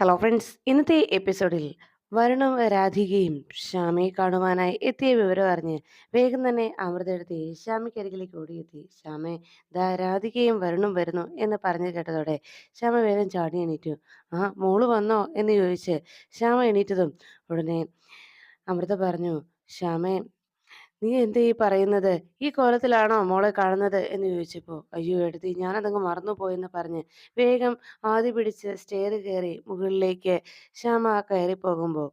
Hello friends ഇന്നത്തെ എപ്പിസോഡിൽ വരുണും രാധികയും ശ്യാമയെ കാണുവാനായി എത്തിയ വിവരം അറിഞ്ഞ് വേഗം തന്നെ അമൃതയെടുത്ത് ശ്യാമയ്ക്കരികിലേക്ക് ഓടിയെത്തി. ശ്യാമെ ദാ രാധികയും വരുണും വരുന്നു എന്ന് പറഞ്ഞു കേട്ടതോടെ ശ്യാമ വേഗം ചാടി എണീറ്റു. ആ മോൾ വന്നോ? എന്ന് ചോദിച്ച് ശ്യാമ എണീറ്റതും ഉടനെ അമൃത പറഞ്ഞു ശ്യാമേ നീ എന്താ ഈ പറയുന്നത്? ഈ കോലത്തിലാണോ മോളെ കാണുന്നത്? എന്ന് ചോദിച്ചപ്പോൾ അയ്യോ എടുത്തി ഞാനതങ്ങ് മറന്നുപോയെന്ന് പറഞ്ഞ് വേഗം ആദ്യ പിടിച്ച് സ്റ്റെയർ കയറി മുകളിലേക്ക് ശ്യാമ കയറി പോകുമ്പോൾ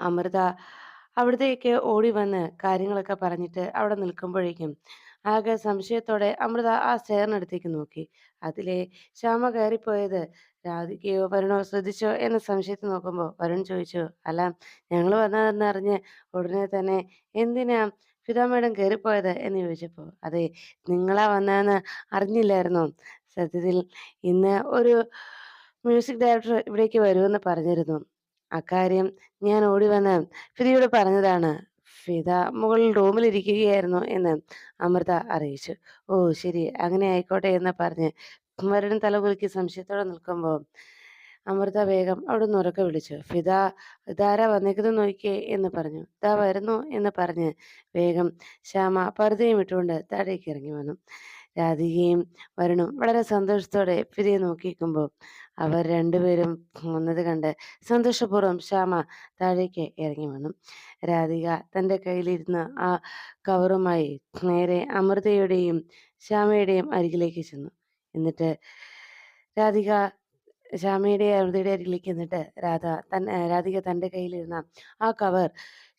അമൃത അവിടത്തേക്ക് ഓടി വന്ന് കാര്യങ്ങളൊക്കെ പറഞ്ഞിട്ട് അവിടെ നിൽക്കുമ്പോഴേക്കും ആകെ സംശയത്തോടെ അമൃത ആ സ്റ്റെയറിനടുത്തേക്ക് നോക്കി. അതിലെ ശ്യാമ കയറിപ്പോയത് രാധികയോ വരുണോ ശ്രദ്ധിച്ചോ എന്ന സംശയത്തിൽ നോക്കുമ്പോൾ വരുൺ ചോദിച്ചു അല്ല ഞങ്ങൾ വന്നതെന്നറിഞ്ഞ് ഉടനെ തന്നെ എന്തിനാ ഫിദ കയറിപ്പോയത്? എന്ന് ചോദിച്ചപ്പോൾ അതെ നിങ്ങളാ വന്നതെന്ന് അറിഞ്ഞില്ലായിരുന്നു. സത്യത്തിൽ ഇന്ന് ഒരു മ്യൂസിക് ഡയറക്ടർ ഇവിടേക്ക് വരുമെന്ന് പറഞ്ഞിരുന്നു. അക്കാര്യം ഞാൻ ഓടി വന്ന് ഫിദയോട് പറഞ്ഞതാണ്. ഫിദ മുകളിൽ റൂമിലിരിക്കുകയായിരുന്നു എന്ന് അമൃത അറിയിച്ചു. ഓ ശരി അങ്ങനെ ആയിക്കോട്ടെ എന്ന് പറഞ്ഞ് വരുൺ തലകുലുക്കി സംശയത്തോടെ നിൽക്കുമ്പോൾ അമൃത വേഗം അവിടെ നിന്ന് ഉറക്കെ വിളിച്ചു. ഫിദ ഇതാരാ വന്നേക്കുന്നത് നോക്കിയേ എന്ന് പറഞ്ഞു. ഇതാ വരുന്നു എന്ന് പറഞ്ഞ് വേഗം ശ്യാമ പർദ്ദയും ഇട്ടുകൊണ്ട് താഴേക്ക് ഇറങ്ങി വന്നു. രാധികയും വരുണും വളരെ സന്തോഷത്തോടെ ഫിദയെ നോക്കിക്കുമ്പോൾ അവർ രണ്ടുപേരും വന്നത് കണ്ട് സന്തോഷപൂർവം ശ്യാമ താഴേക്ക് ഇറങ്ങി വന്നു. രാധിക തന്റെ കയ്യിലിരുന്ന ആ കവറുമായി നേരെ അമൃതയുടെയും ശ്യാമയുടെയും അരികിലേക്ക് ചെന്നു. എന്നിട്ട് രാധിക ശ്യാമയുടെ അമൃതയുടെ അരികിലേക്ക് എന്നിട്ട് രാധ തൻ രാധിക തന്റെ കയ്യിലിരുന്ന ആ കവർ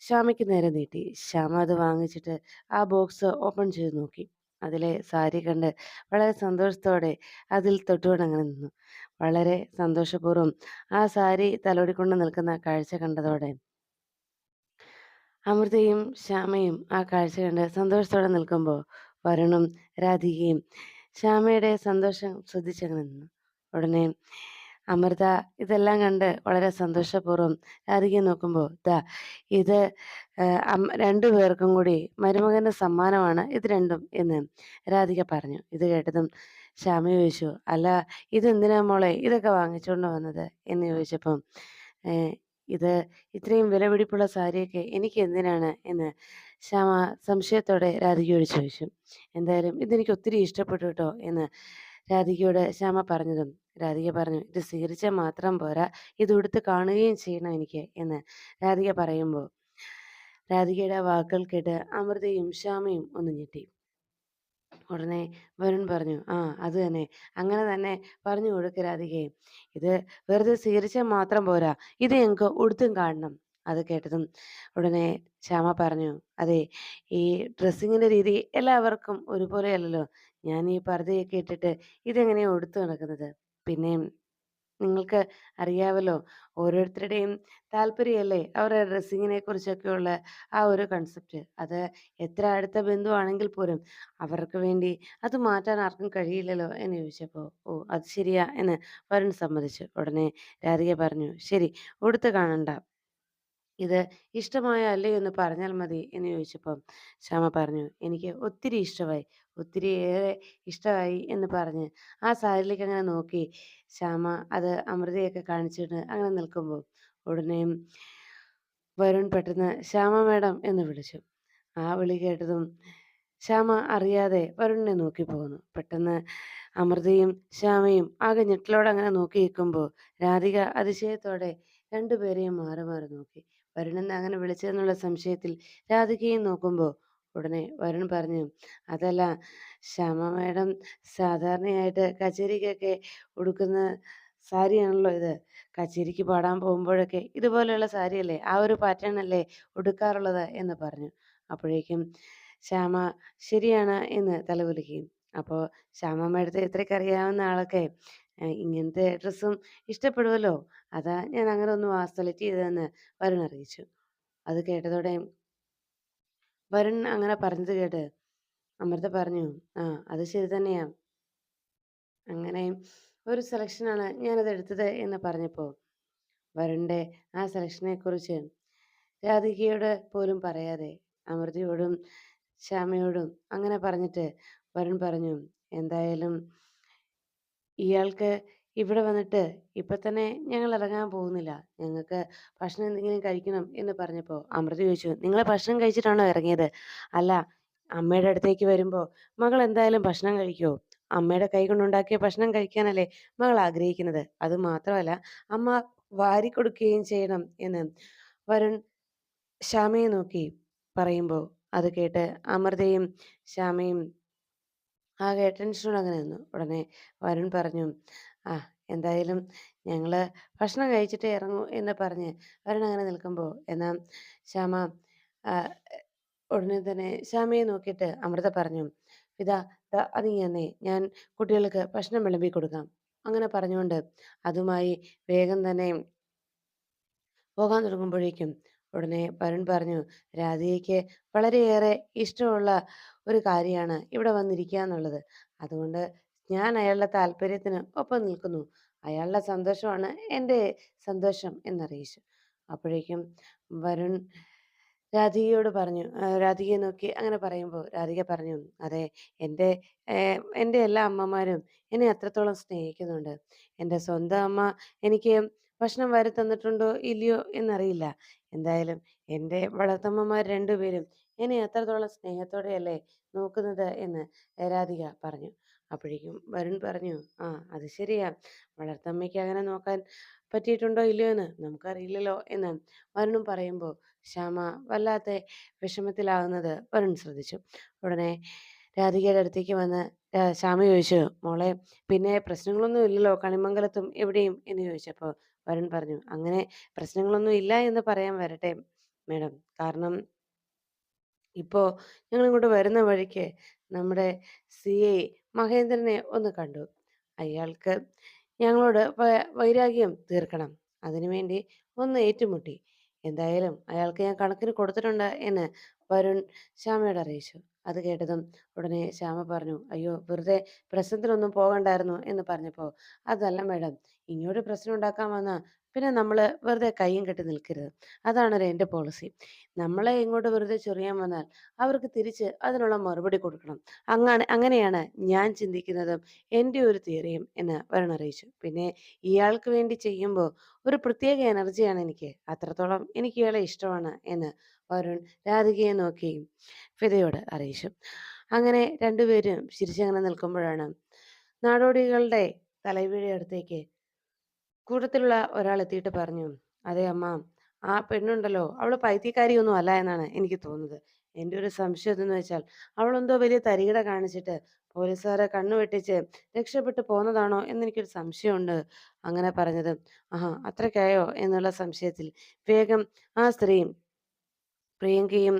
ശ്യാമയ്ക്ക് നേരെ നീട്ടി. ശ്യാമ അത് വാങ്ങിച്ചിട്ട് ആ ബോക്സ് ഓപ്പൺ ചെയ്ത് നോക്കി. അതിലെ സാരി കണ്ട് വളരെ സന്തോഷത്തോടെ അതിൽ തൊട്ടുകൊണ്ട് അങ്ങനെ നിന്നു. വളരെ സന്തോഷപൂർവം ആ സാരി തലോടിക്കൊണ്ട് നിൽക്കുന്ന കാഴ്ച കണ്ടതോടെ അമൃതയും ശ്യാമയും ആ കാഴ്ച കണ്ട് സന്തോഷത്തോടെ നിൽക്കുമ്പോൾ വരുണും രാധികയും ശ്യാമയുടെ സന്തോഷം ശ്രദ്ധിച്ചങ്ങനെ നിന്നു. ഉടനെ അമൃത ഇതെല്ലാം കണ്ട് വളരെ സന്തോഷപൂർവം അരികെ നോക്കുമ്പോൾ ദാ ഇത് രണ്ടു പേർക്കും കൂടി മരുമകന്റെ സമ്മാനമാണ് ഇത് രണ്ടും എന്ന് രാധിക പറഞ്ഞു. ഇത് കേട്ടതും ശ്യാമ ചോദിച്ചു അല്ല ഇതെന്തിനാ മോളെ ഇതൊക്കെ വാങ്ങിച്ചുകൊണ്ട് വന്നത്? എന്ന് ചോദിച്ചപ്പം ഇത് ഇത്രയും വിലപിടിപ്പുള്ള സാരിയൊക്കെ എനിക്ക് എന്തിനാണ് എന്ന് ശ്യാമ സംശയത്തോടെ രാധികയോട് ചോദിച്ചു. എന്തായാലും ഇതെനിക്ക് ഒത്തിരി ഇഷ്ടപ്പെട്ടു കേട്ടോ എന്ന് രാധികയോട് ശ്യാമ പറഞ്ഞതും രാധിക പറഞ്ഞു ഇത് സ്വീകരിച്ചാൽ മാത്രം പോരാ ഇത് ഉടുത്ത് കാണുകയും ചെയ്യണം എനിക്ക് എന്ന് രാധിക പറയുമ്പോൾ രാധികയുടെ വാക്കുകൾ കേട്ട് അമൃതയും ശ്യാമയും ഒന്ന് ഞെട്ടി. ഉടനെ വരുൺ പറഞ്ഞു ആ അത് തന്നെ. അങ്ങനെ തന്നെ പറഞ്ഞു കൊടുക്ക രാധികയെ. ഇത് വെറുതെ സ്വീകരിച്ചാൽ മാത്രം പോരാ ഇത് ഞങ്ങൾക്ക് ഉടുത്തും കാണണം. അത് കേട്ടതും ഉടനെ ശ്യാമ പറഞ്ഞു അതെ ഈ ഡ്രസ്സിങ്ങിന്റെ രീതി എല്ലാവർക്കും ഒരുപോലെയല്ലല്ലോ ഞാൻ ഈ പർദ്ദയൊക്കെ ഇട്ടിട്ട് ഇതെങ്ങനെയാ ഉടുത്തു നടക്കുന്നത്? പിന്നെ നിങ്ങൾക്ക് അറിയാവല്ലോ ഓരോരുത്തരുടെയും താല്പര്യമല്ലേ അവരുടെ ഡ്രസ്സിങ്ങിനെ കുറിച്ചൊക്കെയുള്ള ആ ഒരു കൺസെപ്റ്റ് അത് എത്ര അടുത്ത ബന്ധുവാണെങ്കിൽ പോലും അവർക്ക് വേണ്ടി അത് മാറ്റാൻ ആർക്കും കഴിയില്ലല്ലോ എന്ന് ചോദിച്ചപ്പോൾ ഓ അത് ശരിയാ എന്ന് വരുൺ സമ്മതിച്ചു. ഉടനെ രാധിക പറഞ്ഞു ശരി ഉടുത്ത് കാണണ്ട. ഇത് ഇഷ്ടമായോ അല്ലയോ എന്ന് പറഞ്ഞാൽ മതി എന്ന് ചോദിച്ചപ്പം ശ്യാമ പറഞ്ഞു എനിക്ക് ഒത്തിരി ഇഷ്ടമായി ഒത്തിരി ഏറെ ഇഷ്ടമായി എന്ന് പറഞ്ഞ് ആ സാരിയിലേക്ക് അങ്ങനെ നോക്കി. ശ്യാമ അത് അമൃതയൊക്കെ കാണിച്ചിട്ട് അങ്ങനെ നിൽക്കുമ്പോൾ ഉടനെയും വരുൺ പെട്ടെന്ന് ശ്യാമ മേഡം എന്ന് വിളിച്ചു. ആ വിളി കേട്ടതും ശ്യാമ അറിയാതെ വരുണിനെ നോക്കി പോകുന്നു പെട്ടെന്ന് അമൃതയും ശ്യാമയും ആകെ ഞെട്ടിലോടെ അങ്ങനെ നോക്കി നിൽക്കുമ്പോൾ രാധിക അതിശയത്തോടെ രണ്ടുപേരെയും മാറി മാറി നോക്കി. വരുണെന്ന് അങ്ങനെ വിളിച്ചതെന്നുള്ള സംശയത്തിൽ രാധികയും നോക്കുമ്പോൾ ഉടനെ വരുൺ പറഞ്ഞു അതല്ല ശ്യാമ മേഡം സാധാരണയായിട്ട് കച്ചേരിക്കൊക്കെ ഉടുക്കുന്ന സാരിയാണല്ലോ ഇത്. കച്ചേരിക്ക് പാടാൻ പോകുമ്പോഴൊക്കെ ഇതുപോലെയുള്ള സാരിയല്ലേ ആ ഒരു പാറ്റേൺ അല്ലേ ഉടുക്കാറുള്ളത്? എന്ന് പറഞ്ഞു. അപ്പോഴേക്കും ശ്യാമ ശരിയാണ് എന്ന് തലകുലുക്കുകയും അപ്പോൾ ശ്യാമ മേഡത്തെ ഇത്രയ്ക്ക് അറിയാവുന്ന ആളൊക്കെ ഇങ്ങനത്തെ ഡ്രസ്സും ഇഷ്ടപ്പെടുമല്ലോ അതാ ഞാൻ അങ്ങനെ ഒന്ന് സെലക്ട് ചെയ്തതെന്ന് വരുൺ അറിയിച്ചു. അത് കേട്ടതോടെ വരുൺ അങ്ങനെ പറഞ്ഞത് കേട്ട് അമൃത പറഞ്ഞു ആ അത് ശരി തന്നെയാ. അങ്ങനെ ഒരു സെലക്ഷനാണ് ഞാനത് എടുത്തത് എന്ന് പറഞ്ഞപ്പോൾ വരുണിന്റെ ആ സെലക്ഷനെ കുറിച്ച് രാധികയോട് പോലും പറയാതെ അമൃതയോടും ശ്യാമയോടും അങ്ങനെ പറഞ്ഞിട്ട് വരുൺ പറഞ്ഞു എന്തായാലും ഇയാൾക്ക് ഇവിടെ വന്നിട്ട് ഇപ്പൊ തന്നെ ഞങ്ങൾ ഇറങ്ങാൻ പോകുന്നില്ല. ഞങ്ങൾക്ക് ഭക്ഷണം എന്തെങ്കിലും കഴിക്കണം എന്ന് പറഞ്ഞപ്പോ അമൃത ചോദിച്ചു, നിങ്ങൾ ഭക്ഷണം കഴിച്ചിട്ടാണോ ഇറങ്ങിയത്?" "അല്ല, അമ്മയുടെ അടുത്തേക്ക് വരുമ്പോ മകൾ എന്തായാലും ഭക്ഷണം കഴിക്കുവോ? അമ്മയുടെ കൈ കൊണ്ടുണ്ടാക്കിയ ഭക്ഷണം കഴിക്കാനല്ലേ മകൾ ആഗ്രഹിക്കുന്നത്. അത് മാത്രമല്ല അമ്മ വാരി കൊടുക്കുകയും ചെയ്യണം" എന്ന് വരുൺ ശ്യാമയെ നോക്കി പറയുമ്പോ അത് കേട്ട് അമൃതയും ശ്യാമയും ആകെ ടെൻഷനോടെ അങ്ങനെ നിന്നു. ഉടനെ വരുൺ പറഞ്ഞു, "ആ എന്തായാലും ഞങ്ങൾ ഭക്ഷണം കഴിച്ചിട്ട് ഇറങ്ങൂ" എന്ന് പറഞ്ഞ് വരുൺ അങ്ങനെ നിൽക്കുമ്പോൾ എന്നാ ശ്യാമ ഉടനെ തന്നെ ശ്യാമയെ നോക്കിയിട്ട് അമൃത പറഞ്ഞു, "ഇതാ ദാ തന്നെ ഞാൻ കുട്ടികൾക്ക് ഭക്ഷണം വിളമ്പി കൊടുക്കാം." അങ്ങനെ പറഞ്ഞുകൊണ്ട് അതുമായി വേഗം തന്നെ പോകാൻ തുടങ്ങുമ്പോഴേക്കും ഉടനെ വരുൺ പറഞ്ഞു, "രാധികയ്ക്ക് വളരെയേറെ ഇഷ്ടമുള്ള ഒരു കാര്യമാണ് ഇവിടെ വന്നിരിക്കുക എന്നുള്ളത്. അതുകൊണ്ട് ഞാൻ അയാളുടെ താല്പര്യത്തിന് ഒപ്പം നിൽക്കുന്നു. അയാളുടെ സന്തോഷമാണ് എന്റെ സന്തോഷം" എന്നറിയിച്ചു. അപ്പോഴേക്കും വരുൺ രാധികയോട് പറഞ്ഞു രാധികയെ നോക്കി അങ്ങനെ പറയുമ്പോൾ രാധിക പറഞ്ഞു, "അതെ എന്റെ എന്റെ എല്ലാ അമ്മമാരും എന്നെ അത്രത്തോളം സ്നേഹിക്കുന്നുണ്ട്. എന്റെ സ്വന്തം അമ്മ എനിക്ക് ഭക്ഷണം വാരി തന്നിട്ടുണ്ടോ ഇല്ലയോ എന്നറിയില്ല. എന്തായാലും എന്റെ വളർത്തമ്മമാർ രണ്ടുപേരും എന്നെ അത്രത്തോളം സ്നേഹത്തോടെയല്ലേ നോക്കുന്നത്" എന്ന് രാധിക പറഞ്ഞു. അപ്പോഴേക്കും വരുൺ പറഞ്ഞു, "ആ അത് ശരിയാ. വളർത്തമ്മയ്ക്ക് അങ്ങനെ നോക്കാൻ പറ്റിയിട്ടുണ്ടോ ഇല്ലയോ എന്ന് നമുക്കറിയില്ലല്ലോ" എന്ന് വരുണും പറയുമ്പോൾ ശ്യാമ വല്ലാത്ത വിഷമത്തിലാകുന്നത് വരുൺ ശ്രദ്ധിച്ചു. ഉടനെ രാധികയുടെ അടുത്തേക്ക് വന്ന് ശ്യാമ ചോദിച്ചു, "മോളെ പിന്നെ പ്രശ്നങ്ങളൊന്നും ഇല്ലല്ലോ കണിമംഗലത്തും എവിടെയും?" എന്ന് ചോദിച്ചപ്പോൾ വരുൺ പറഞ്ഞു, "അങ്ങനെ പ്രശ്നങ്ങളൊന്നും ഇല്ല എന്ന് പറയാൻ വരട്ടെ മേഡം. കാരണം ഇപ്പോ ഞങ്ങളിങ്ങോട്ട് വരുന്ന വഴിക്ക് നമ്മുടെ സി ഐ മഹേന്ദ്രനെ ഒന്ന് കണ്ടു. അയാൾക്ക് ഞങ്ങളോട് വൈരാഗ്യം തീർക്കണം. അതിനുവേണ്ടി ഒന്ന് ഏറ്റുമുട്ടി. എന്തായാലും അയാൾക്ക് ഞാൻ കണക്കിന് കൊടുത്തിട്ടുണ്ട്" എന്ന് വരുൺ ശ്യാമയോട് അറിയിച്ചു. അത് കേട്ടതും ഉടനെ ശ്യാമ പറഞ്ഞു, "അയ്യോ വെറുതെ പ്രശ്നത്തിനൊന്നും പോകണ്ടായിരുന്നു" എന്ന് പറഞ്ഞപ്പോൾ, "അതല്ല മേഡം, ഇങ്ങോട്ട് പ്രശ്നം ഉണ്ടാക്കാൻ വന്നാ പിന്നെ നമ്മൾ വെറുതെ കയ്യും കെട്ടി നിൽക്കരുത്. അതാണൊരു എന്റെ പോളിസി. നമ്മളെ ഇങ്ങോട്ട് വെറുതെ ചൊറിയാൻ വന്നാൽ അവർക്ക് തിരിച്ച് അതിനുള്ള മറുപടി കൊടുക്കണം. അങ്ങാണ് അങ്ങനെയാണ് ഞാൻ ചിന്തിക്കുന്നതും എന്റെ ഒരു തിയറിയും" എന്ന് വരുൺ അറിയിച്ചു. "പിന്നെ ഇയാൾക്ക് വേണ്ടി ചെയ്യുമ്പോൾ ഒരു പ്രത്യേക എനർജിയാണ് എനിക്ക്. അത്രത്തോളം എനിക്ക് ഇയാളെ ഇഷ്ടമാണ്" എന്ന് വരുൺ രാധികയെ നോക്കി ഫിദയോട് അറിയിച്ചു. അങ്ങനെ രണ്ടുപേരും ചിരിച്ചങ്ങനെ നിൽക്കുമ്പോഴാണ് നാടോടികളുടെ തലവിയുടെ അടുത്തേക്ക് കൂട്ടത്തിലുള്ള ഒരാൾ എത്തിയിട്ട് പറഞ്ഞു, "അതെ അമ്മ, ആ പെണ്ണുണ്ടല്ലോ അവൾ പൈത്യക്കാരിയൊന്നും അല്ല എന്നാണ് എനിക്ക് തോന്നുന്നത്. എന്റെ ഒരു സംശയം എന്തെന്ന് വെച്ചാൽ അവളെന്തോ വലിയ തരികിട കാണിച്ചിട്ട് പോലീസുകാരെ കണ്ണ് വെട്ടിച്ച് രക്ഷപ്പെട്ടു പോന്നതാണോ എന്നെനിക്കൊരു സംശയമുണ്ട്" അങ്ങനെ പറഞ്ഞത് "ആഹാ അത്രയ്ക്കായോ?" എന്നുള്ള സംശയത്തിൽ വേഗം ആ സ്ത്രീ പ്രിയങ്കയും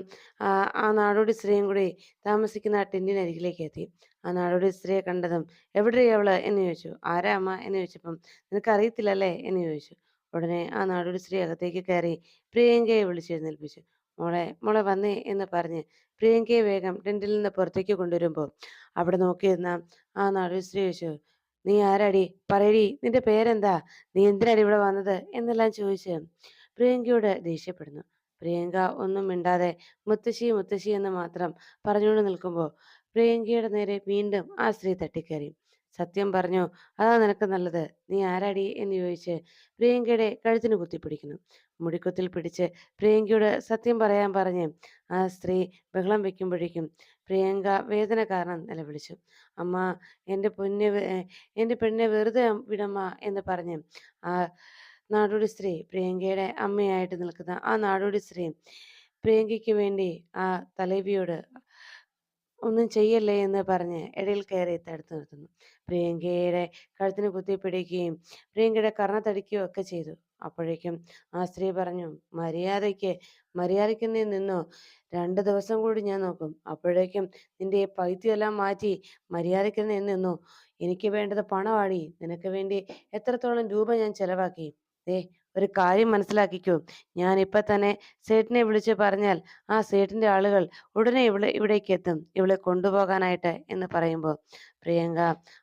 ആ നാടോടി സ്ത്രീയും കൂടി താമസിക്കുന്ന ആ ടെന്റിനരികിലേക്ക് എത്തി. ആ നാടോടി സ്ത്രീയെ കണ്ടതും എവിടെയവൾ എന്ന് ചോദിച്ചു. "ആരാ അമ്മ?" എന്ന് ചോദിച്ചപ്പം "നിനക്കറിയത്തില്ലല്ലേ?" എന്ന് ചോദിച്ചു. ഉടനെ ആ നാടോടി സ്ത്രീ അകത്തേക്ക് കയറി പ്രിയങ്കയെ വിളിച്ചെഴുന്നേൽപ്പിച്ചു. "മോളെ മോളെ വന്നേ" എന്ന് പറഞ്ഞ് പ്രിയങ്കയെ വേഗം ടെന്റിൽ നിന്ന് പുറത്തേക്ക് കൊണ്ടുവരുമ്പോൾ അവിടെ നോക്കിയിരുന്ന ആ നാടോടി സ്ത്രീ ചോദിച്ചു, "നീ ആരാടി? പറയടി നിന്റെ പേരെന്താ? നീ എന്തിനാടി ഇവിടെ വന്നത്?" എന്നെല്ലാം ചോദിച്ച് പ്രിയങ്കയോട് ദേഷ്യപ്പെടുന്നു. പ്രിയങ്ക ഒന്നും മിണ്ടാതെ മുത്തശ്ശി മുത്തശ്ശി എന്ന് മാത്രം പറഞ്ഞുകൊണ്ട് നിൽക്കുമ്പോൾ പ്രിയങ്കയുടെ നേരെ വീണ്ടും ആ സ്ത്രീ തട്ടിക്കയറി. "സത്യം പറഞ്ഞു അതാ നിനക്ക് നല്ലത്. നീ ആരാടി?" എന്ന് ചോദിച്ച് പ്രിയങ്കയുടെ കഴുത്തിന് കുത്തിപ്പിടിക്കുന്നു. മുടിക്കുത്തിൽ പിടിച്ച് പ്രിയങ്കയോട് സത്യം പറയാൻ പറഞ്ഞ് ആ സ്ത്രീ ബഹളം വെക്കുമ്പോഴേക്കും പ്രിയങ്ക വേദന കാരണം നിലവിളിച്ചു. "അമ്മ എന്റെ പൊന്ന് എന്റെ പെണ്ണിനെ വെറുതെ വിടമ്മ" എന്ന് പറഞ്ഞ് ആ നാടോടി സ്ത്രീ പ്രിയങ്കയുടെ അമ്മയായിട്ട് നിൽക്കുന്ന ആ നാടോടി സ്ത്രീ പ്രിയങ്കയ്ക്ക് വേണ്ടി ആ തലവിയോട് ഒന്നും ചെയ്യല്ലേ എന്ന് പറഞ്ഞ് ഇടയിൽ കയറി തടുത്തു നിർത്തുന്നു. പ്രിയങ്കയുടെ കഴുത്തിന് കുത്തിപ്പിടിക്കുകയും പ്രിയങ്കയുടെ കർണത്തടിക്കുകയും ഒക്കെ ചെയ്തു. അപ്പോഴേക്കും ആ സ്ത്രീ പറഞ്ഞു, "മര്യാദയ്ക്ക് മര്യാദയ്ക്ക് നീ നിന്നോ. രണ്ട് ദിവസം കൂടി ഞാൻ നോക്കും. അപ്പോഴേക്കും നിന്റെ പൈത്യമെല്ലാം മാറ്റി മര്യാദയ്ക്ക് നീ നിന്നോ. എനിക്ക് വേണ്ടത് പണമാടി. നിനക്ക് വേണ്ടി എത്രത്തോളം രൂപ ഞാൻ ചെലവാക്കി. ദേ ഒരു കാര്യം മനസ്സിലാക്കിക്കോ. ഞാൻ ഇപ്പൊ തന്നെ സേട്ടിനെ വിളിച്ച് പറഞ്ഞാൽ ആ സേട്ടിന്റെ ആളുകൾ ഉടനെ ഇവിടെ ഇവിടേക്ക് എത്തും ഇവളെ കൊണ്ടുപോകാനായിട്ട്" എന്ന് പറയുമ്പോൾ പ്രിയങ്ക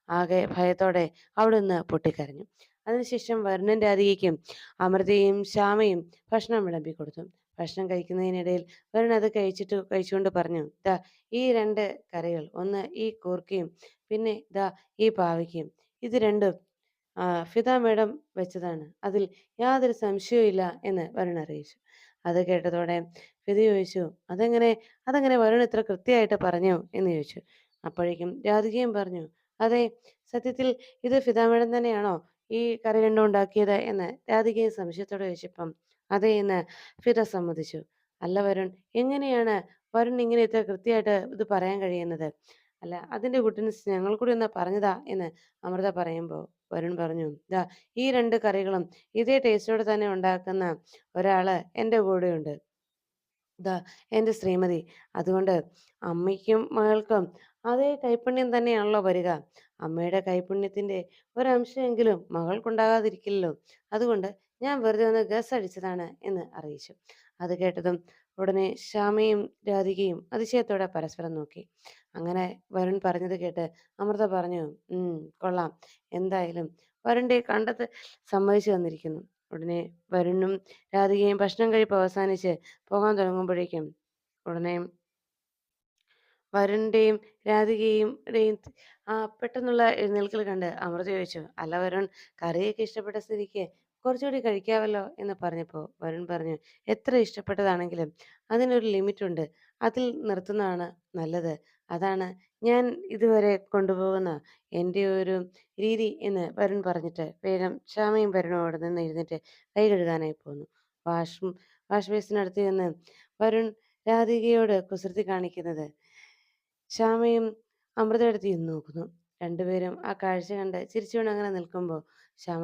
ആകെ ഭയത്തോടെ അവിടെ നിന്ന് പൊട്ടിക്കരഞ്ഞു. അതിനുശേഷം വരുണന്റെ രാധികയ്ക്കും അമൃതയും ശ്യാമയും ഭക്ഷണം വിളമ്പി കൊടുത്തു. ഭക്ഷണം കഴിക്കുന്നതിനിടയിൽ വരുൺ അത് കഴിച്ചിട്ട് കഴിച്ചുകൊണ്ട് പറഞ്ഞു, "ദാ ഈ രണ്ട് കറികൾ. ഒന്ന് ഈ കൂർക്കയും പിന്നെ ദാ ഈ പാവയ്ക്കയും. ഇത് രണ്ടും ഫിദ മേഡം വെച്ചതാണ്. അതിൽ യാതൊരു സംശയവുമില്ല എന്ന് വരുൺ അറിയിച്ചു. അത് കേട്ടതോടെ ഫിദ ചോദിച്ചു, "അതെങ്ങനെ അതെങ്ങനെ വരുൺ ഇത്ര കൃത്യമായിട്ട് പറഞ്ഞു?" എന്ന് ചോദിച്ചു. അപ്പോഴേക്കും രാധികയും പറഞ്ഞു, "അതെ, സത്യത്തിൽ ഇത് ഫിദ മേഡം തന്നെയാണോ ഈ കറി ഉണ്ടാക്കിയത്?" എന്ന് രാധികയും സംശയത്തോടെ ചോദിച്ചപ്പം, "അതെ" എന്ന് ഫിദ സമ്മതിച്ചു. "അല്ല വരുൺ, എങ്ങനെയാണ് വരുൺ ഇങ്ങനെ ഇത്ര കൃത്യമായിട്ട് ഇത് പറയാൻ കഴിയുന്നത്?" "അല്ല, അതിന്റെ ഗുഡ്നെസ് ഞങ്ങൾ കൂടി ഒന്ന് പറഞ്ഞതാ" എന്ന് അമൃത പറയുമ്പോൾ വരുൺ പറഞ്ഞു, "ദാ ഈ രണ്ട് കറികളും ഇതേ ടേസ്റ്റോടെ തന്നെ ഉണ്ടാക്കുന്ന ഒരാൾ എന്റെ കൂടെയുണ്ട്. ദാ എന്റെ ശ്രീമതി. അതുകൊണ്ട് അമ്മയ്ക്കും മകൾക്കും അതേ കൈപ്പുണ്യം തന്നെയാണല്ലോ വരിക. അമ്മയുടെ കൈപ്പുണ്യത്തിന്റെ ഒരംശമെങ്കിലും മകൾക്കുണ്ടാകാതിരിക്കില്ലല്ലോ. അതുകൊണ്ട് ഞാൻ വെറുതെ ഒന്ന് ഗസ് അടിച്ചതാണ്" എന്ന് അറിയിച്ചു. അത് കേട്ടതും ഉടനെ ശ്യാമയും രാധികയും അതിശയത്തോടെ പരസ്പരം നോക്കി. അങ്ങനെ വരുൺ പറഞ്ഞത് കേട്ട് അമൃത പറഞ്ഞു, "ഉം, കൊള്ളാം. എന്തായാലും വരുണിന്റെ കണ്ടത്ത് സമ്മതിച്ചു തന്നിരിക്കുന്നു." ഉടനെ വരുണും രാധികയും ഭക്ഷണം കഴിപ്പ് അവസാനിച്ച് പോകാൻ തുടങ്ങുമ്പോഴേക്കും ഉടനെ വരുണിന്റെയും രാധികയും ആ പെട്ടെന്നുള്ള എഴുന്നേൽക്കൽ കണ്ട് അമൃത ചോദിച്ചു, "അല്ല വരുൺ, കറിയൊക്കെ ഇഷ്ടപ്പെട്ട സ്ഥിതിക്ക് കുറച്ചുകൂടി കഴിക്കാമല്ലോ" എന്ന് പറഞ്ഞപ്പോൾ വരുൺ പറഞ്ഞു, "എത്ര ഇഷ്ടപ്പെട്ടതാണെങ്കിലും അതിനൊരു ലിമിറ്റുണ്ട്. അതിൽ നിർത്തുന്നതാണ് നല്ലത്. അതാണ് ഞാൻ ഇതുവരെ കൊണ്ടുപോകുന്ന എന്റെ ഒരു രീതി" എന്ന് വരുൺ പറഞ്ഞിട്ട് വേഗം ശ്യാമയും വരുണും അവിടെ നിന്ന് ഇരുന്നിട്ട് കൈ കഴുകാനായി പോന്നു. വാഷ് വാഷ് ബേസിനടുത്ത് നിന്ന് വരുൺ രാധികയോട് കുസൃതി കാണിക്കുന്നത് ശ്യാമയും അമൃതയുടെ അടുത്ത് നോക്കുന്നു. രണ്ടുപേരും ആ കാഴ്ച കണ്ട് ചിരിച്ചുകൊണ്ട് അങ്ങനെ നിൽക്കുമ്പോൾ ശ്യാമ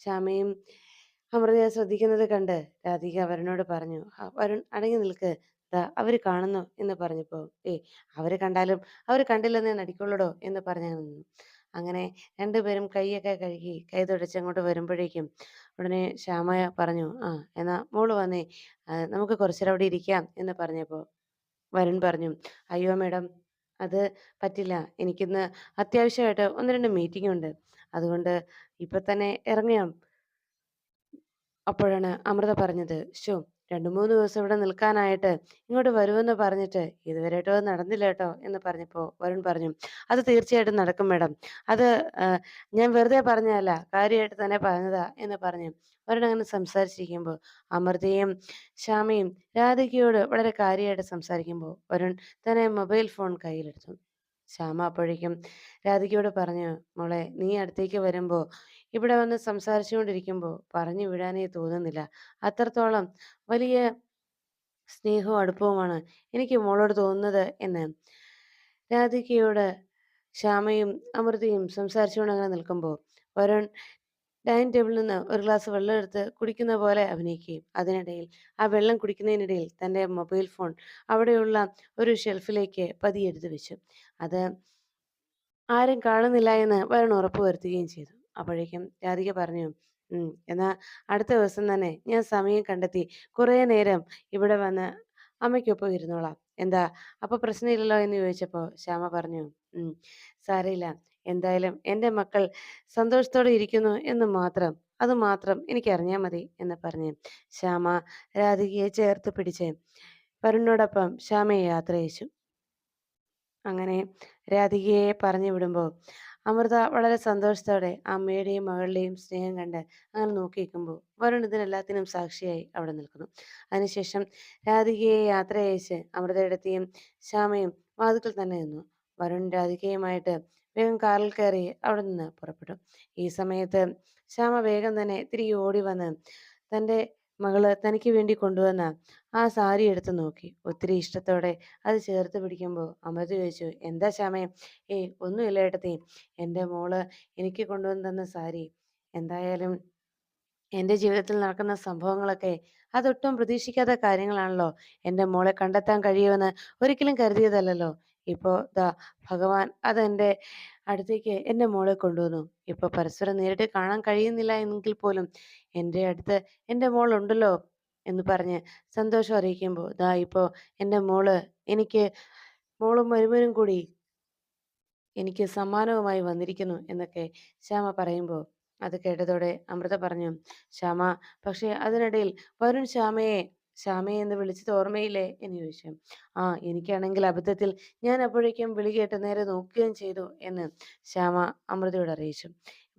ശ്യാമയും അമൃതയെ ശ്രദ്ധിക്കുന്നത് കണ്ട് രാധിക വരുണോട് പറഞ്ഞു, "ഹ, വരുൺ അടങ്ങി നിൽക്ക്. ദാ അവർ കാണുന്നു" എന്ന് പറഞ്ഞപ്പോൾ, ഏ അവർ കണ്ടാലും അവർ കണ്ടില്ലെന്നേ നടിക്കുള്ളൂടോ" എന്ന് പറഞ്ഞങ്ങനെ നിന്നു. അങ്ങനെ രണ്ടുപേരും കൈയൊക്കെ കഴുകി കൈ തുടച്ച് അങ്ങോട്ട് വരുമ്പോഴേക്കും ഉടനെ ശ്യാമ പറഞ്ഞു, "ആ എന്നാ മോൾ വന്നേ. നമുക്ക് നമുക്ക് കുറച്ചേരം അവിടെ ഇരിക്കാം" എന്ന് പറഞ്ഞപ്പോൾ വരുൺ പറഞ്ഞു, "അയ്യോ മേഡം, അത് പറ്റില്ല. എനിക്കിന്ന് അത്യാവശ്യമായിട്ട് 1, 2 മീറ്റിംഗ് ഉണ്ട്. അതുകൊണ്ട് ഇപ്പൊ തന്നെ ഇറങ്ങാം." അപ്പോഴാണ് അമൃത പറഞ്ഞത്, "ശ്ശോ! 2, 3 ദിവസം ഇവിടെ നിൽക്കാനായിട്ട് ഇങ്ങോട്ട് വരുമെന്ന് പറഞ്ഞിട്ട് ഇതുവരെ അത് നടന്നില്ല കേട്ടോ" എന്ന് പറഞ്ഞപ്പോൾ വരുൺ പറഞ്ഞു, "അത് തീർച്ചയായിട്ടും നടക്കും മേഡം. അത് ഞാൻ വെറുതെ പറഞ്ഞതല്ല. കാര്യമായിട്ട് തന്നെ പറഞ്ഞതാ" എന്ന് പറഞ്ഞു വരുൺ അങ്ങനെ സംസാരിച്ചിരിക്കുമ്പോൾ അമൃതയും ശ്യാമയും രാധികയോട് വളരെ കാര്യമായിട്ട് സംസാരിക്കുമ്പോൾ വരുൺ തന്നെ മൊബൈൽ ഫോൺ കയ്യിലെടുത്തു. ശ്യാമ അപ്പോഴേക്കും രാധികയോട് പറഞ്ഞു, "മോളെ നീ അടുത്തേക്ക് വരുമ്പോൾ ഇവിടെ വന്ന് സംസാരിച്ചുകൊണ്ടിരിക്കുമ്പോൾ പറഞ്ഞു വിടാനേ തോന്നുന്നില്ല. അത്രത്തോളം വലിയ സ്നേഹവും അടുപ്പവുമാണ് എനിക്ക് മോളോട് തോന്നുന്നത്" എന്ന് രാധികയോട് ശ്യാമയും അമൃതയും സംസാരിച്ചുകൊണ്ട് അങ്ങനെ നിൽക്കുമ്പോൾ വരുൺ ഡൈനിങ് ടേബിളിൽ നിന്ന് ഒരു ഗ്ലാസ് വെള്ളം എടുത്ത് കുടിക്കുന്ന പോലെ അഭിനയിക്കുകയും അതിനിടയിൽ ആ വെള്ളം കുടിക്കുന്നതിനിടയിൽ തന്റെ മൊബൈൽ ഫോൺ അവിടെയുള്ള ഒരു ഷെൽഫിലേക്ക് പതിയെ എടുത്തു വെച്ചു. അത് ആരും കാണുന്നില്ല എന്ന് വരുൺ ഉറപ്പ് വരുത്തുകയും ചെയ്തു. അപ്പോഴേക്കും രാധിക പറഞ്ഞു, എന്നാൽ അടുത്ത ദിവസം തന്നെ ഞാൻ സമയം കണ്ടെത്തി കുറേ നേരം ഇവിടെ വന്ന് അമ്മയ്ക്കൊപ്പം ഇരുന്നോളാം. എന്താ അപ്പൊ പ്രശ്നമില്ലല്ലോ" എന്ന് ചോദിച്ചപ്പോൾ ശ്യാമ പറഞ്ഞു, സാരയില്ല. എന്തായാലും എന്റെ മക്കൾ സന്തോഷത്തോടെ ഇരിക്കുന്നു എന്ന് മാത്രം അത് മാത്രം എനിക്കറിഞ്ഞാ മതി" എന്ന് പറഞ്ഞ് ശ്യാമ രാധികയെ ചേർത്ത് പിടിച്ച് വരുണിനോടൊപ്പം ശ്യാമയെ യാത്രയച്ചു. അങ്ങനെ രാധികയെ പറഞ്ഞു വിടുമ്പോൾ അമൃത വളരെ സന്തോഷത്തോടെ അമ്മയുടെയും മകളുടെയും സ്നേഹം കണ്ട് അങ്ങനെ നോക്കി നിൽക്കുമ്പോൾ വരുൺ ഇതിനെല്ലാത്തിനും സാക്ഷിയായി അവിടെ നിൽക്കുന്നു. അതിനുശേഷം രാധികയെ യാത്ര അയച്ച് അമൃതയെടുത്തിയും ശ്യാമയും വാതിൽക്കൽ തന്നെ നിന്നു. വരുൺ രാധികയുമായിട്ട് വേഗം കാറിൽ കയറി അവിടെ നിന്ന് പുറപ്പെട്ടു. ഈ സമയത്ത് ശ്യാമ വേഗം തന്നെ തിരികെ ഓടി വന്ന് തന്റെ മകൾ തനിക്ക് വേണ്ടി കൊണ്ടുവന്ന ആ സാരി എടുത്ത് നോക്കി. ഒത്തിരി ഇഷ്ടത്തോടെ അത് ചേർത്ത് പിടിക്കുമ്പോൾ അമൃത ചോദിച്ചു, "എന്താ ശ്യാമേ?" "ഏയ് ഒന്നുമില്ല ഏട്ടത്തി. എന്റെ മോൾ എനിക്ക് കൊണ്ടുവന്ന് തന്ന സാരി. എന്തായാലും എന്റെ ജീവിതത്തിൽ നടക്കുന്ന സംഭവങ്ങളൊക്കെ അതൊട്ടും പ്രതീക്ഷിക്കാത്ത കാര്യങ്ങളാണല്ലോ. എന്റെ മോളെ കണ്ടെത്താൻ കഴിയുമെന്ന് ഒരിക്കലും കരുതിയതല്ലല്ലോ. ഇപ്പോ ദാ ഭഗവാൻ അതെന്റെ അടുത്തേക്ക് എന്റെ മോളെ കൊണ്ടുവന്നു. ഇപ്പൊ പരസ്പരം നേരിട്ട് കാണാൻ കഴിയുന്നില്ല എങ്കിൽ പോലും എന്റെ അടുത്ത് എന്റെ മോൾ ഉണ്ടല്ലോ" എന്ന് പറഞ്ഞ് സന്തോഷം അറിയിക്കുമ്പോൾ ദാ ഇപ്പോ എന്റെ മോൾ എനിക്ക് മോളും മരുമനും കൂടി എനിക്ക് സമ്മാനവുമായി വന്നിരിക്കുന്നു എന്നൊക്കെ ശ്യാമ പറയുമ്പോൾ അത് കേട്ടതോടെ അമൃത പറഞ്ഞു, "ശ്യാമ, പക്ഷേ അതിനിടയിൽ വരുൺ ശ്യാമയെ ശ്യാമയെ എന്ന് വിളിച്ചത് ഓർമ്മയില്ലേ?" എന്ന് ചോദിച്ചു. "ആ, എനിക്കാണെങ്കിൽ അബദ്ധത്തിൽ ഞാൻ അപ്പോഴേക്കും വിളി കേട്ട് നേരെ നോക്കുകയും ചെയ്തു" എന്ന് ശ്യാമ അമൃതയോട് അറിയിച്ചു.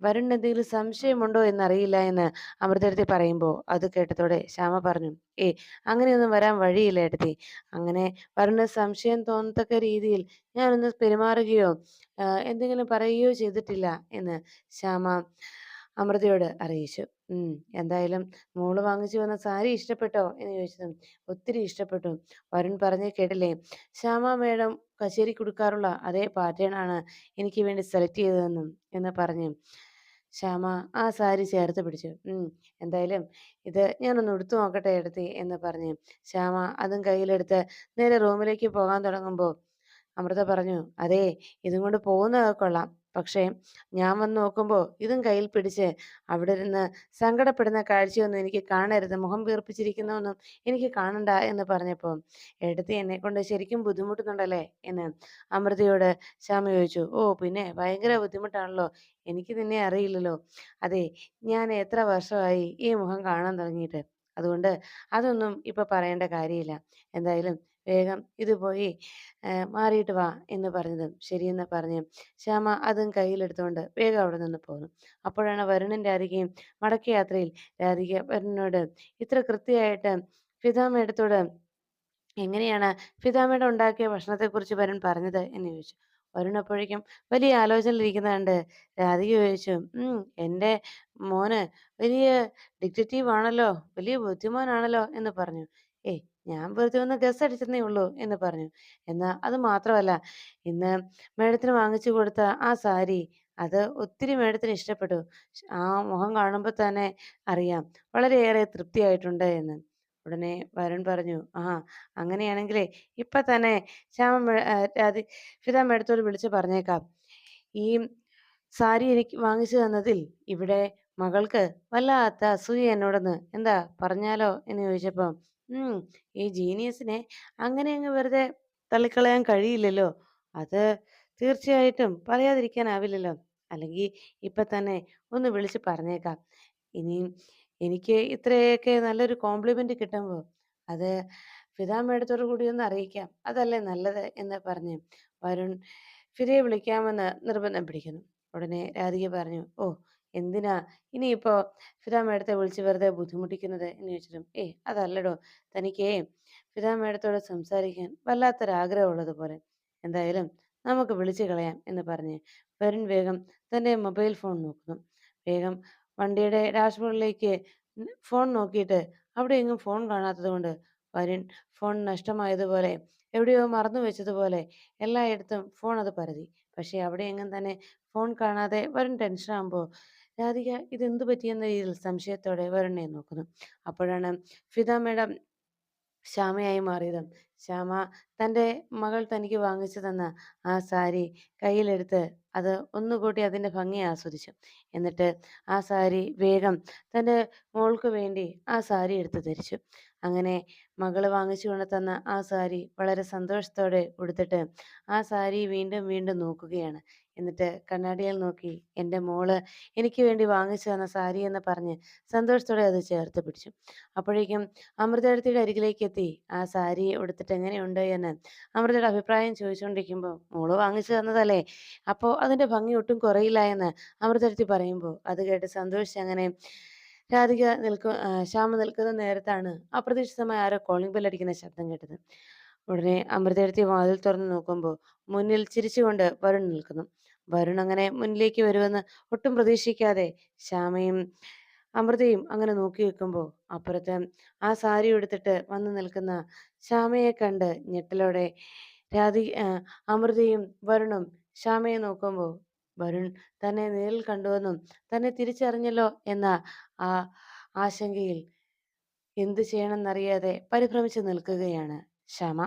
വരുണ് എന്തെങ്കിലും സംശയമുണ്ടോ എന്നറിയില്ല എന്ന് അമൃതരത്തി പറയുമ്പോൾ അത് കേട്ടതോടെ ശ്യാമ പറഞ്ഞു ഏ അങ്ങനെയൊന്നും വരാൻ വഴിയില്ല ഏട്ടത്തി അങ്ങനെ വരുണ് സംശയം തോന്നത്തക്ക രീതിയിൽ ഞാനൊന്ന് പെരുമാറുകയോ എന്തെങ്കിലും പറയുകയോ ചെയ്തിട്ടില്ല എന്ന് ശ്യാമ അമൃതയോട് അറിയിച്ചു. എന്തായാലും മോൾ വാങ്ങിച്ചു വന്ന സാരി ഇഷ്ടപ്പെട്ടോ? എന്ന് ചോദിച്ചതും ഒത്തിരി ഇഷ്ടപ്പെട്ടു. വരുൺ പറഞ്ഞ് കേട്ടില്ലേ? ശ്യാമ മേഡം കച്ചേരി കൊടുക്കാറുള്ള അതേ പാറ്റേൺ ആണ് എനിക്ക് വേണ്ടി സെലക്ട് ചെയ്തതെന്നും എന്ന് പറഞ്ഞു. ശ്യാമ ആ സാരി ചേർത്ത് പിടിച്ചു. എന്തായാലും ഇത് ഞാനൊന്ന് ഉടുത്തു നോക്കട്ടെ എടുത്തി എന്ന് പറഞ്ഞു. ശ്യാമ അതും കയ്യിലെടുത്ത് നേരെ റൂമിലേക്ക് പോകാൻ തുടങ്ങുമ്പോൾ അമൃത പറഞ്ഞു അതെ ഇതും കൊണ്ട് പോകുന്നതൊക്കെ കൊള്ളാം. പക്ഷേ ഞാൻ വന്ന് നോക്കുമ്പോൾ ഇതും കയ്യിൽ പിടിച്ച് അവിടെ ഇരുന്ന് സങ്കടപ്പെടുന്ന കാഴ്ചയൊന്നും എനിക്ക് കാണരുത് മുഖം വീർപ്പിച്ചിരിക്കുന്നൊന്നും എനിക്ക് കാണണ്ട എന്ന് പറഞ്ഞപ്പോൾ എടുത്ത് എന്നെ കൊണ്ട് ശരിക്കും ബുദ്ധിമുട്ടുന്നുണ്ടല്ലേ? എന്ന് അമൃതയോട് ശ്യാമ ചോദിച്ചു. ഓ പിന്നെ ഭയങ്കര ബുദ്ധിമുട്ടാണല്ലോ. എനിക്ക് നിന്നെ അറിയില്ലല്ലോ. അതെ ഞാൻ എത്ര വർഷമായി ഈ മുഖം കാണാൻ തുടങ്ങിയിട്ട്. അതുകൊണ്ട് അതൊന്നും ഇപ്പൊ പറയേണ്ട കാര്യമില്ല. എന്തായാലും വേഗം ഇത് പോയി മാറിയിട്ട് വാ എന്ന് പറഞ്ഞതും ശരിയെന്ന് പറഞ്ഞ് ശ്യാമ അതും കയ്യിലെടുത്തുകൊണ്ട് വേഗം അവിടെ നിന്ന് പോന്നു. അപ്പോഴാണ് വരുണൻ രാധികയും മടക്കയാത്രയിൽ രാധിക വരുണനോട് ഇത്ര കൃത്യമായിട്ട് ഫിദാമേടത്തോട് എങ്ങനെയാണ് ഫിദാമേട ഉണ്ടാക്കിയ ഭക്ഷണത്തെക്കുറിച്ച് വരുൺ പറഞ്ഞത് എന്ന് ചോദിച്ചു. വരുൺ അപ്പോഴേക്കും വലിയ ആലോചനയിലിരിക്കുന്ന കണ്ട് രാധിക ചോദിച്ചു എന്റെ മോന് വലിയ ഡിക്റ്റേറ്റീവ് ആണല്ലോ വലിയ ബുദ്ധിമാനാണല്ലോ എന്ന് പറഞ്ഞു. ഏയ് ഞാൻ വെറുതെ ഒന്ന് ഗസ് അടിച്ചെന്നേ ഉള്ളൂ എന്ന് പറഞ്ഞു. എന്നാ അത് മാത്രമല്ല ഇന്ന് മേഡത്തിന് വാങ്ങിച്ചു കൊടുത്ത ആ സാരി അത് ഒത്തിരി മേഡത്തിന് ഇഷ്ടപ്പെട്ടു. ആ മുഖം കാണുമ്പോൾ തന്നെ അറിയാം വളരെയേറെ തൃപ്തിയായിട്ടുണ്ട് എന്ന്. ഉടനെ വരുൺ പറഞ്ഞു ആ അങ്ങനെയാണെങ്കിലേ ഇപ്പൊ തന്നെ ശ്യാമ രാധി ഫിദ മേഡത്തോട് വിളിച്ച് പറഞ്ഞേക്കാം. ഈ സാരി എനിക്ക് വാങ്ങിച്ചു തന്നതിൽ ഇവിടെ മകൾക്ക് വല്ലാത്ത അസൂയ എന്നോടൊന്ന് എന്താ പറഞ്ഞാലോ? എന്ന് ചോദിച്ചപ്പോ ഈ ജീനിയസിനെ അങ്ങനെ അങ്ങ് വെറുതെ തള്ളിക്കളയാൻ കഴിയില്ലല്ലോ. അത് തീർച്ചയായിട്ടും പറയാതിരിക്കാനാവില്ലല്ലോ. അല്ലെങ്കിൽ ഇപ്പൊ തന്നെ ഒന്ന് വിളിച്ച് പറഞ്ഞേക്കാം. ഇനിയും എനിക്ക് ഇത്രയൊക്കെ നല്ലൊരു കോംപ്ലിമെന്റ് കിട്ടുമ്പോൾ അത് ഫിദ മേഡത്തോടു കൂടി ഒന്ന് അറിയിക്കാം. അതല്ലേ നല്ലത് എന്ന് പറഞ്ഞ് വരുൺ ഫിദയെ വിളിക്കാമെന്ന് നിർബന്ധം പിടിക്കുന്നു. ഉടനെ രാധിക പറഞ്ഞു ഓ എന്തിനാ? ഇനിയിപ്പോ ഫിദ മേഡത്തെ വിളിച്ച് വെറുതെ ബുദ്ധിമുട്ടിക്കുന്നത്? എന്ന് ചോദിച്ചിട്ടും ഏയ് അതല്ലടോ തനിക്കേ ഫിദ മേഡത്തോട് സംസാരിക്കാൻ വല്ലാത്തൊരാഗ്രഹം ഉള്ളതുപോലെ എന്തായാലും നമുക്ക് വിളിച്ചു കളയാം എന്ന് പറഞ്ഞ് വരുൺ വേഗം തന്റെ മൊബൈൽ ഫോൺ നോക്കുന്നു. വേഗം വണ്ടിയുടെ ഡാഷ്ബോർഡിലേക്ക് ഫോൺ നോക്കിയിട്ട് അവിടെ എങ്ങും ഫോൺ കാണാത്തത് കൊണ്ട് വരുൺ ഫോൺ നഷ്ടമായതുപോലെ എവിടെയോ മറന്നു വെച്ചതുപോലെ എല്ലായിടത്തും ഫോൺ അത് പരതി. പക്ഷെ അവിടെ എങ്ങും തന്നെ ഫോൺ കാണാതെ വരുൺ ടെൻഷൻ ആകുമ്പോൾ രാധിക ഇതെന്തു പറ്റിയെന്ന രീതിയിൽ സംശയത്തോടെ വരുണിനെ നോക്കുന്നു. അപ്പോഴാണ് ഫിദ മേഡം ശ്യാമയായി മാറിയത്. ശ്യാമ തന്റെ മകൾ തനിക്ക് വാങ്ങിച്ചു തന്ന ആ സാരി കയ്യിലെടുത്ത് അത് ഒന്നുകൂടി അതിന്റെ ഭംഗി ആസ്വദിച്ചു. എന്നിട്ട് ആ സാരി വേഗം തന്റെ മോൾക്ക് വേണ്ടി ആ സാരി എടുത്ത് ധരിച്ചു. അങ്ങനെ മകൾ വാങ്ങിച്ചു കൊണ്ട് തന്ന ആ സാരി വളരെ സന്തോഷത്തോടെ ഉടുത്തിട്ട് ആ സാരി വീണ്ടും വീണ്ടും നോക്കുകയാണ്. എന്നിട്ട് കണ്ണാടിയിൽ നോക്കി എന്റെ മോൾ എനിക്ക് വേണ്ടി വാങ്ങിച്ചു തന്ന സാരി എന്ന് പറഞ്ഞ് സന്തോഷത്തോടെ അത് ചേർത്ത് പിടിച്ചു. അപ്പോഴേക്കും അമൃതയുടെ അരികിലേക്ക് എത്തി. ആ സാരി ഉടുത്തിട്ട് എങ്ങനെയുണ്ട്? എന്ന് അമൃതയുടെ അഭിപ്രായം ചോദിച്ചുകൊണ്ടിരിക്കുമ്പോൾ മോൾ വാങ്ങിച്ചു തന്നതല്ലേ? അപ്പോൾ അതിന്റെ ഭംഗി ഒട്ടും കുറയില്ല എന്ന് അമൃതടുത്തി പറയുമ്പോൾ അത് കേട്ട് സന്തോഷിച്ച് അങ്ങനെ രാധിക നിൽക്കു ശ്യാമ നിൽക്കുന്ന നേരത്താണ് അപ്രതീക്ഷിതമായ ആരോ കോളിംഗ് ബെല്ലടിക്കുന്ന ശബ്ദം കേട്ടത്. ഉടനെ അമൃതയെടുത്തി വാതിൽ തുറന്ന് നോക്കുമ്പോൾ മുന്നിൽ ചിരിച്ചുകൊണ്ട് വരുൺ നിൽക്കുന്നു. വരുൺ അങ്ങനെ മുന്നിലേക്ക് വരുമെന്ന് ഒട്ടും പ്രതീക്ഷിക്കാതെ ശ്യാമയും അമൃതയും അങ്ങനെ നോക്കി നിൽക്കുമ്പോൾ അപ്പുറത്ത് ആ സാരി എടുത്തിട്ട് വന്ന് നിൽക്കുന്ന ശ്യാമയെ കണ്ട് ഞെട്ടലോടെ രാധി അമൃതയും വരുണും ശ്യാമയെ നോക്കുമ്പോൾ വരുൺ തന്നെ നേരിൽ കണ്ടുവെന്നും തന്നെ തിരിച്ചറിഞ്ഞല്ലോ എന്ന ആ ആശങ്കയിൽ എന്തു ചെയ്യണമെന്നറിയാതെ പരിഭ്രമിച്ചു നിൽക്കുകയാണ്. ശ്യാമ